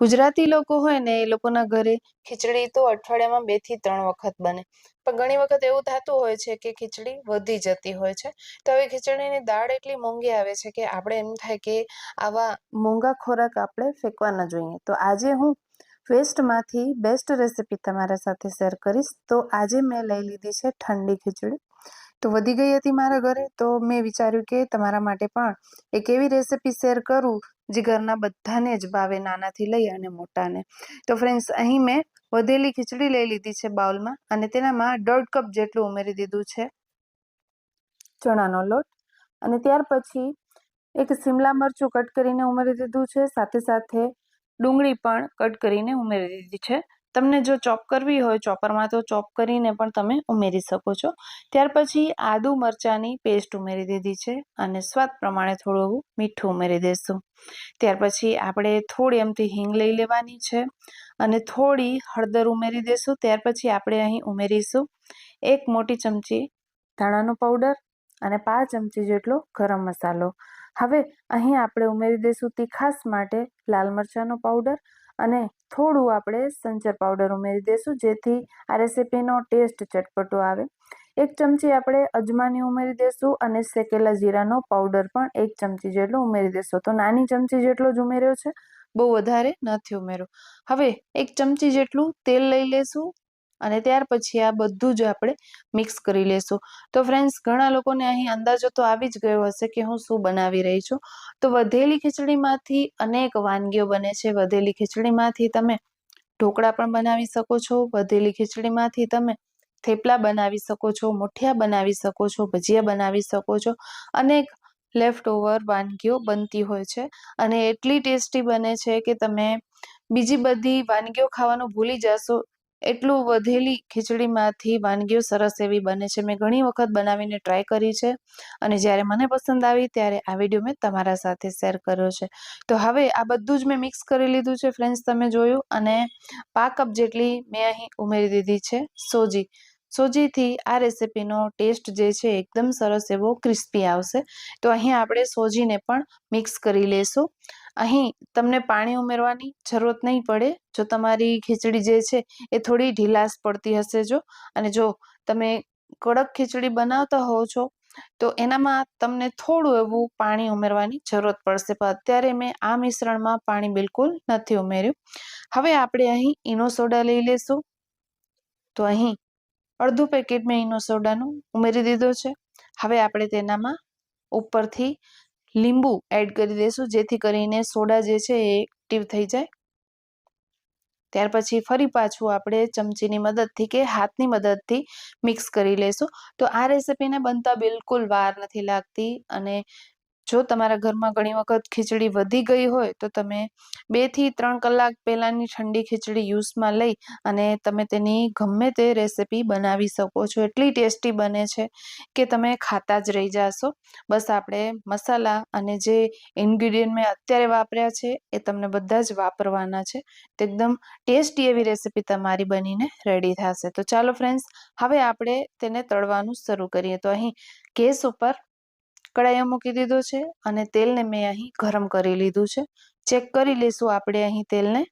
ગુજરાતી લોકો હોય ને એ લોકોના ઘરે ખીચડી તો અઠવાડિયામાં બેથી ત્રણ વખત બને. પણ ઘણી વખત એવું થતું હોય છે કે ખીચડી વધી જતી હોય છે. તો હવે ખીચડીની દાળ એટલી મોંઘી આવે છે કે આપણે એમ થાય કે આવા મોંઘા ખોરાક આપણે ફેંકવા ન જોઈએ. તો આજે હું વેસ્ટમાંથી બેસ્ટ રેસીપી તમારા સાથે શેર કરીશ. તો આજે મેં લઈ લીધી છે ઠંડી ખીચડી. તો વધી ગઈ હતી મારા ઘરે, તો મેં વિચાર્યું કે તમારા માટે પણ એક એવી રેસિપી શેર કરું, જે ઘરના બધાને જ ભાવે નાનાથી લઈ અને મોટાને. તો ફ્રેન્ડ્સ અહીં મેં વધેલી ખીચડી લઈ લીધી છે બાઉલમાં અને તેનામાં દોઢ કપ જેટલું ઉમેરી દીધું છે ચણાનો લોટ. અને ત્યાર પછી એક શિમલા મરચું કટ કરીને ઉમેરી દીધું છે, સાથે સાથે ડુંગળી પણ કટ કરીને ઉમેરી દીધી છે. તમને જો ચોપ કરવી હોય, ચોપરમાં તો ચોપ કરીને પણ તમે ઉમેરી શકો છો. ત્યાર પછી આદુ મરચાંની પેસ્ટ ઉમેરી દીધી છે અને સ્વાદ પ્રમાણે થોડું મીઠું ઉમેરી દઈશું ત્યાર પછી આપણે થોડી એમથી હિંગ લઈ લેવાની છે અને થોડી હળદર ઉમેરી દઈશું ત્યાર પછી આપણે અહીં ઉમેરીશું એક મોટી ચમચી ધાણાનો પાવડર અને પાંચ ચમચી જેટલો ગરમ મસાલો. હવે અહીં આપણે ઉમેરી દઈશું તીખાસ માટે લાલ મરચાંનો પાવડર અને થોડું આપણે સંચર પાવડર ઉમેરી દઈશું જેથી આ રેસીપીનો ટેસ્ટ ચટપટો આવે. એક ચમચી આપણે અજમાની ઉમેરી દઈશું અને શેકેલા જીરાનો પાવડર પણ એક ચમચી જેટલો ઉમેરી દઈશું તો નાની ચમચી જેટલો જ ઉમેર્યો છે, બહુ વધારે નથી ઉમેર્યો. હવે એક ચમચી જેટલું તેલ લઈ લેશું અને ત્યાર પછી આ બધું જ આપણે મિક્સ કરી લેશું. તો ફ્રેન્ડ્સ ઘણા લોકોને અહીં અંદાજો તો આવી જ ગયો હશે કે હું શું બનાવી રહી છું. તો વધેલી ખીચડીમાંથી અનેક વાનગીઓ બને છે. વધેલી ખીચડીમાંથી તમે ઢોકળા પણ બનાવી શકો છો. વધેલી ખીચડીમાંથી તમે થેપલા બનાવી શકો છો. મુઠિયા બનાવી શકો છો. ભજીયા બનાવી શકો છો. અનેક લેફ્ટ ઓવર વાનગીઓ બનતી હોય છે. અને એટલી ટેસ્ટી બને છે કે તમે બીજી બધી વાનગીઓ ખાવાનું ભૂલી જશો એટલું વધેલી ખીચડીમાંથી વાનગીઓ સરસ એવી બને છે. મેં ઘણી વખત બનાવીને ટ્રાય કરી છે અને જ્યારે મને પસંદ આવી ત્યારે આ વીડિયો મેં તમારા સાથે શેર કર્યો છે. તો હવે આ બધું જ મેં મિક્સ કરી લીધું છે ફ્રેન્ડ્સ તમે જોયું અને પા કપ જેટલી મેં અહીં ઉમેરી દીધી છે સોજી. સોજીથી આ રેસીપીનો ટેસ્ટ જે છે એકદમ સરસ એવો ક્રિસ્પી આવશે. તો અહીં આપણે સોજીને પણ મિક્સ કરી લેશું. અહીં તમને પાણી ઉમેરવાની જરૂરત નહીં પડે. જો તમારી ખીચડી જે છે એ થોડી ઢીલાશ પડતી હશે જો. અને જો તમે કડક ખીચડી બનાવતા હોવ છો, તો એનામાં તમને થોડું એવું પાણી ઉમેરવાની જરૂરત પડશે. પણ અત્યારે મેં આ મિશ્રણમાં પાણી બિલકુલ નથી ઉમેર્યું. હવે આપણે અહીં ઈનો સોડા લઈ લેશું. તો અહીં અડધું પેકેટ મેં ઈનો સોડાનું ઉમેરી દીધો છે. હવે આપણે તેનામાં ઉપરથી લીંબુ એડ કરી દઈશું જેથી કરીને સોડા જે છે એ એક્ટિવ થઈ જાય. ત્યાર પછી ફરી પાછું આપણે ચમચીની મદદથી કે હાથની મદદથી મિક્સ કરી લઈશું તો આ રેસીપીને બનતા બિલકુલ વાર નથી લાગતી અને જો તમારા ઘરમાં ઘણી વખત ખીચડી વધી ગઈ હોય, તો તમે બેથી ત્રણ કલાક પહેલાંની ઠંડી ખીચડી યુઝમાં લઈ અને તમે તેની ગમે તે રેસીપી બનાવી શકો છો. એટલી ટેસ્ટી બને છે કે તમે ખાતા જ રહી જશો. બસ આપણે મસાલા અને જે ઇન્ગ્રીડિયન્ટ મેં અત્યારે વાપર્યા છે, એ તમને બધા જ વાપરવાના છે. તો એકદમ ટેસ્ટી એવી રેસીપી તમારી બનીને રેડી થશે. તો ચાલો ફ્રેન્ડ્સ હવે આપણે તેને તળવાનું શરૂ કરીએ. તો અહીં ગેસ ઉપર કડાઈઓ મૂકી દીધો છે અને તેલને મેં અહીં ગરમ કરી લીધું છે. ચેક કરી લઈશું આપણે અહીં તેલને.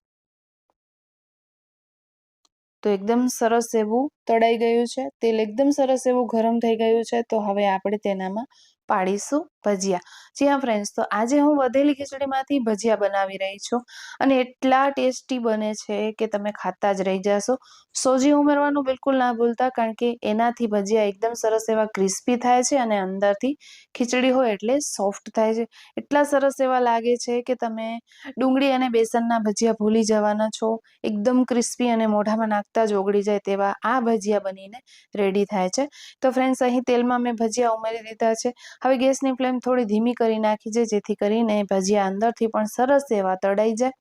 તો એકદમ સરસ એવું તળાઈ ગયું છે. તેલ એકદમ સરસ એવું ગરમ થઈ ગયું છે. તો હવે આપણે તેનામાં પાડીશું ભજીયા. જી હા ફ્રેન્ડ્સ તો આજે હું વધેલી ખીચડીમાંથી ભજીયા બનાવી રહી છું અને એટલા ટેસ્ટી બને છે કે તમે ખાતા જ રહી જશો. સોજી ઉમેરવાનું બિલકુલ ના ભૂલતા કારણ કે એનાથી ભજીયા એકદમ સરસ એવા ક્રિસ્પી થાય છે અને અંદરથી ખીચડી હોય એટલે સોફ્ટ થાય છે. એટલા સરસ એવા લાગે છે કે તમે ડુંગળી અને બેસનના ભજીયા ભૂલી જવાના છો. એકદમ ક્રિસ્પી અને મોઢામાં નાખતા જ ઓગળી જાય તેવા આ ભજીયા બનીને રેડી થાય છે. તો ફ્રેન્ડ્સ અહીં તેલમાં મેં ભજીયા ઉમેરી દીધા છે. હવે ગેસની ફ્લેમ થોડી ધીમી કરી નાખી છે, જેથી કરીને ભજીયા અંદરથી પણ સરસ એવા તળાઈ જાય.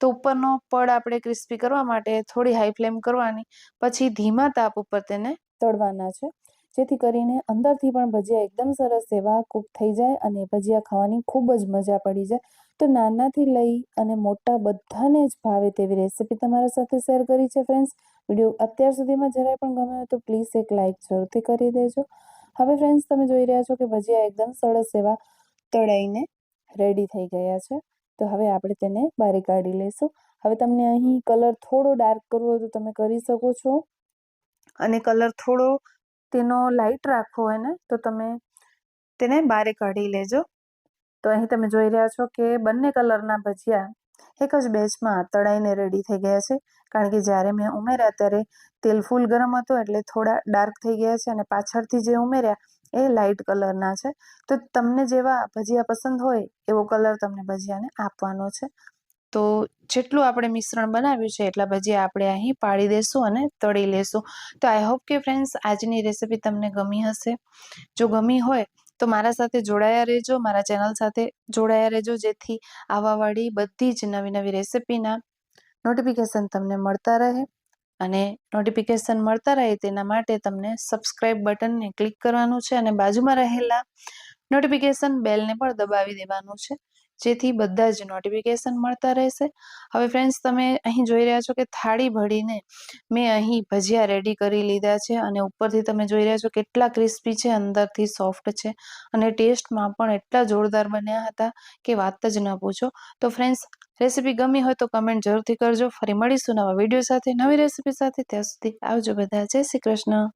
તો ઉપરનો પડ આપણે ક્રિસ્પી કરવા માટે થોડી હાઈ ફ્લેમ કરવાની, પછી ધીમા તાપ ઉપર તેને તળવાના છે. જેથી કરીને અંદરથી પણ ભજીયા એકદમ સરસ એવા કૂક થઈ જાય અને ભજીયા ખાવાની ખૂબ જ મજા પડી જાય. તો નાનાથી લઈ અને મોટા બધાને જ ભાવે તેવી રેસીપી તમારા સાથે શેર કરી છે, ફ્રેન્ડ્સ. વીડિયો અત્યાર સુધીમાં જરાય પણ ગમે તો પ્લીઝ એક લાઇક જરૂરથી કરી દેજો. હવે ફ્રેન્ડ્સ તમે જોઈ રહ્યા છો કે ભજીયા એકદમ સરસ એવા તળાઈને રેડી થઈ ગયા છે. તો હવે આપણે તેને બારી કાઢી લઈશું. હવે તમને અહીં કલર થોડો ડાર્ક કરવો હોય તો તમે કરી શકો છો. અને કલર થોડો તેનો લાઇટ રાખવો હોય ને, તો તમે તેને બારે કાઢી લેજો. તો અહીં તમે જોઈ રહ્યા છો કે બંને કલરના ભજીયા એક જ બેચમાં તળાઈને રેડી થઈ ગયા છે. કારણ કે જ્યારે મેં ઉમેર્યા ત્યારે તેલ ફૂલ ગરમ હતો એટલે થોડા ડાર્ક થઈ ગયા છે અને પાછળથી જે ઉમેર્યા એ લાઇટ કલરના છે. તો તમને જેવા ભજીયા પસંદ હોય એવો કલર તમને ભજીયાને આપવાનો છે. તો જેટલું આપણે મિશ્રણ બનાવ્યું છે એટલા ભજીયા આપણે અહીં પાડી દેશું અને તળી લેશું. તો આઈ હોપ કે ફ્રેન્ડ્સ આજની રેસિપી તમને ગમી હશે. જો ગમી હોય તો મારા સાથે જોડાયા રહેજો, મારા ચેનલ સાથે જોડાયા રહેજો, જેથી આવાવાળી બધી જ નવી નવી રેસિપીના નોટિફિકેશન તમને મળતા રહે અને નોટિફિકેશન મળતા રહે તેના માટે તમને સબસ્ક્રાઇબ બટનને ક્લિક કરવાનું છે અને બાજુમાં રહેલા નોટિફિકેશન બેલને પણ દબાવી દેવાનું છે, જેથી બધા જ નોટિફિકેશન મળતા રહેશે. હવે ફ્રેન્ડ્સ તમે અહીં જોઈ રહ્યા છો કે થાળી ભરીને મેં અહીં ભજીયા રેડી કરી લીધા છે અને ઉપરથી તમે જોઈ રહ્યા છો કેટલા ક્રિસ્પી છે, અંદરથી સોફ્ટ છે અને ટેસ્ટમાં પણ એટલા જોરદાર બન્યા હતા કે વાત જ ન પૂછો. તો ફ્રેન્ડ્સ રેસીપી ગમી હોય તો કમેન્ટ જરૂરથી કરજો. ફરી મળીશું નવા વીડિયો સાથે, નવી રેસીપી સાથે. ત્યાં સુધી આવજો બધા. જય શ્રી કૃષ્ણ.